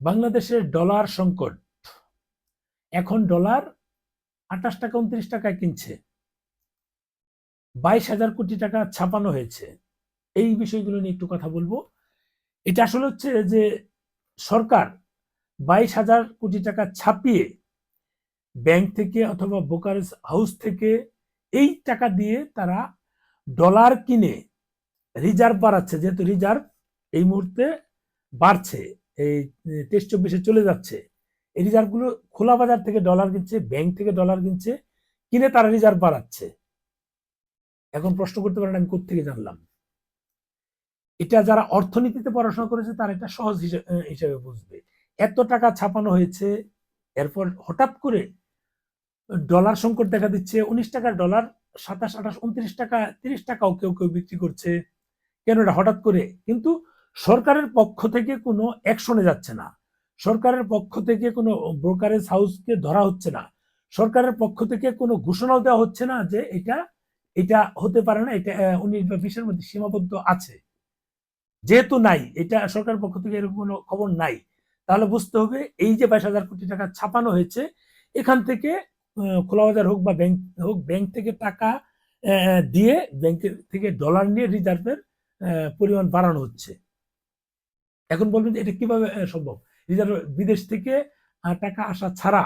বাংলাদেশের ডলার সংকট। এখন ডলার আঠাশ টাকা উনত্রিশ টাকায় কিনছে। বাইশ হাজার কোটি টাকা ছাপানো হয়েছে। এই বিষয়গুলো নিয়ে একটু কথা বলব। এটা আসলে হচ্ছে যে সরকার বাইশ হাজার কোটি টাকা ছাপিয়ে ব্যাংক থেকে অথবা ব্রোকারেজ হাউস থেকে এই টাকা দিয়ে তারা ডলার কিনে রিজার্ভ বাড়াচ্ছে। যেহেতু রিজার্ভ এই মুহূর্তে বাড়ছে। এই তেইশ চব্বিশে চলে যাচ্ছে, এই রিজার্ভগুলো খোলা বাজার থেকে ডলার কিনছে ব্যাংক থেকে ডলার কিনছে, কিনে তারা রিজার্ভ বাড়াচ্ছে। এখন প্রশ্ন করতে পারেন, আমি কোথেকে জানলাম? এটা যারা অর্থনীতিতে পড়াশোনা করেছে, তারা এটা সহজ হিসাবে বুঝবে। এত টাকা ছাপানো হয়েছে, এরপর হঠাৎ করে ডলার সংকট দেখা দিচ্ছে, উনিশ টাকার ডলার সাতাশ, আঠাশ, উনত্রিশ টাকা, তিরিশ টাকাও কেউ কেউ বিক্রি করছে। কেন এটা হঠাৎ করে? কিন্তু সরকারের পক্ষ থেকে কোনো অ্যাকশনে যাচ্ছে না। সরকারের পক্ষ থেকে কোনো ব্রোকারেজ হাউসকে ধরা হচ্ছে না। সরকারের পক্ষ থেকে কোনো ঘোষণাও দেওয়া হচ্ছে না যে এটা এটা হতে পারে না, এটা উনিশ বিশের মধ্যে সীমাবদ্ধ আছে। যেহেতু নাই, এটা সরকারের পক্ষ থেকে এরকম কোনো খবর নাই। তাহলে বুঝতে হবে এই যে বাইশ হাজার কোটি টাকা ছাপানো হয়েছে, এখান থেকে খোলা বাজার হোক বা ব্যাংক, হোক, ব্যাংক থেকে টাকা দিয়ে ব্যাংকের থেকে ডলার নিয়ে রিজার্ভের পরিমাণ বাড়ানো হচ্ছে। এখন বলবেন যে এটা কীভাবে সম্ভব? রিজার্ভ, বিদেশ থেকে টাকা আসা ছাড়া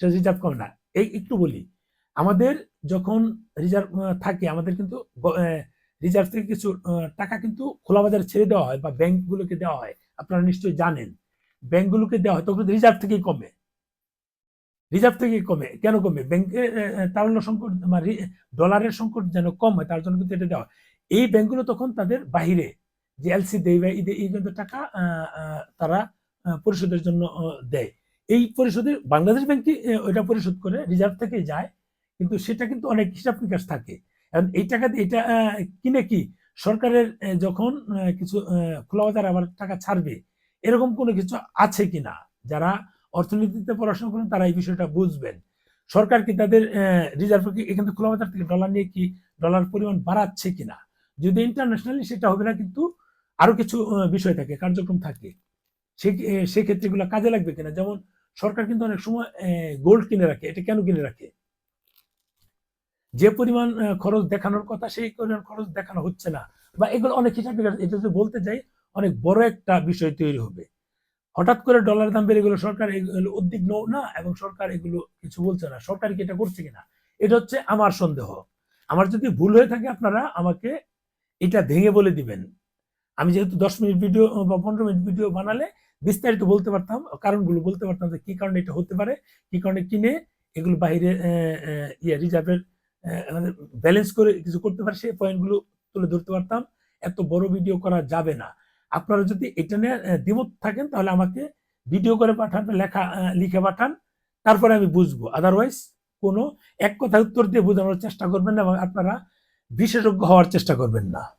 সেটা রিজার্ভ করে না। এই একটু বলি, আমাদের যখন রিজার্ভ থাকে, আমাদের কিন্তু রিজার্ভ থেকে কিছু টাকা কিন্তু খোলা বাজারে ছেড়ে দেওয়া হয় বা ব্যাংকগুলোকে দেওয়া হয়। আপনারা নিশ্চয়ই জানেন, ব্যাংকগুলোকে দেওয়া হয়, তখন রিজার্ভ থেকেই কমে। রিজার্ভ থেকেই কমে। কেন কমে? ব্যাংকে তারল্য সংকট ডলারের সংকট যেন কম হয়, তার জন্য কিন্তু এটা দেওয়া এই ব্যাংকগুলো তখন তাদের বাহিরে যে এলসি দেয় বা এই কিন্তু টাকা তারা পরিশোধের জন্য দেয়। এই পরিশোধের বাংলাদেশ ব্যাংকে ওইটা পরিশোধ করে রিজার্ভ থেকে যায়, কিন্তু সেটা কিন্তু অনেক হিসাব নিকাশ থাকে। এখন এই টাকা এটা কিনে কি সরকারের যখন কিছু খোলা বাজার আবার টাকা ছাড়বে, এরকম কোনো কিছু আছে কিনা যারা অর্থনীতিতে পড়াশোনা করেন, তারা এই বিষয়টা বুঝবেন। সরকার কি তাদের রিজার্ভ এখান থেকে খোলা বাজার থেকে ডলার নিয়ে কি ডলার পরিমাণ বাড়াচ্ছে কিনা যদি ইন্টারন্যাশনালি সেটা হবে না, কিন্তু আরও কিছু বিষয় থাকে, কার্যক্রম থাকে, সে সেক্ষেত্রে কাজে লাগবে কিনা? যেমন সরকার কিন্তু অনেক সময় গোল্ড কিনে রাখে, এটা কেন কিনে রাখে? যে পরিমাণ খরচ দেখানোর কথা, সেই পরিমাণ খরচ দেখানো হচ্ছে না। বা এগুলো অনেক হিসাব এটা যদি বলতে যাই, অনেক বড় একটা বিষয় তৈরি হবে। হঠাৎ করে ডলার দাম বেড়ে গেল, সরকার এগুলো উদ্বিগ্ন না, এবং সরকার এগুলো কিছু বলছে না। সরকার কি এটা করছে কিনা? এটা হচ্ছে আমার সন্দেহ। আমার যদি ভুল হয়ে থাকে আপনারা আমাকে এটা ভেঙে বলে দিবেন। আমি যেহেতু দশ মিনিট ভিডিও বা পনেরো মিনিট ভিডিও বানালে বিস্তারিত বলতে পারতাম, কারণগুলো বলতে পারতাম যে কি কারণে এটা হতে পারে, কি কারণে কিনে, এগুলো বাইরে ইয়ে রিজার্ভের ব্যালেন্স করে কিছু করতে পারে, সেই পয়েন্টগুলো তুলে ধরতে পারতাম। এত বড় ভিডিও করা যাবে না। আপনারা যদি এটা নিয়ে দ্বিমত থাকেন, তাহলে আমাকে ভিডিও করে পাঠান, লেখা লিখে পাঠান, তারপরে আমি বুঝব। আদারওয়াইজ কোনো এক কথা উত্তর দিয়ে বোঝানোর চেষ্টা করবেন না এবং আপনারা বিশেষজ্ঞ হওয়ার চেষ্টা করবেন না।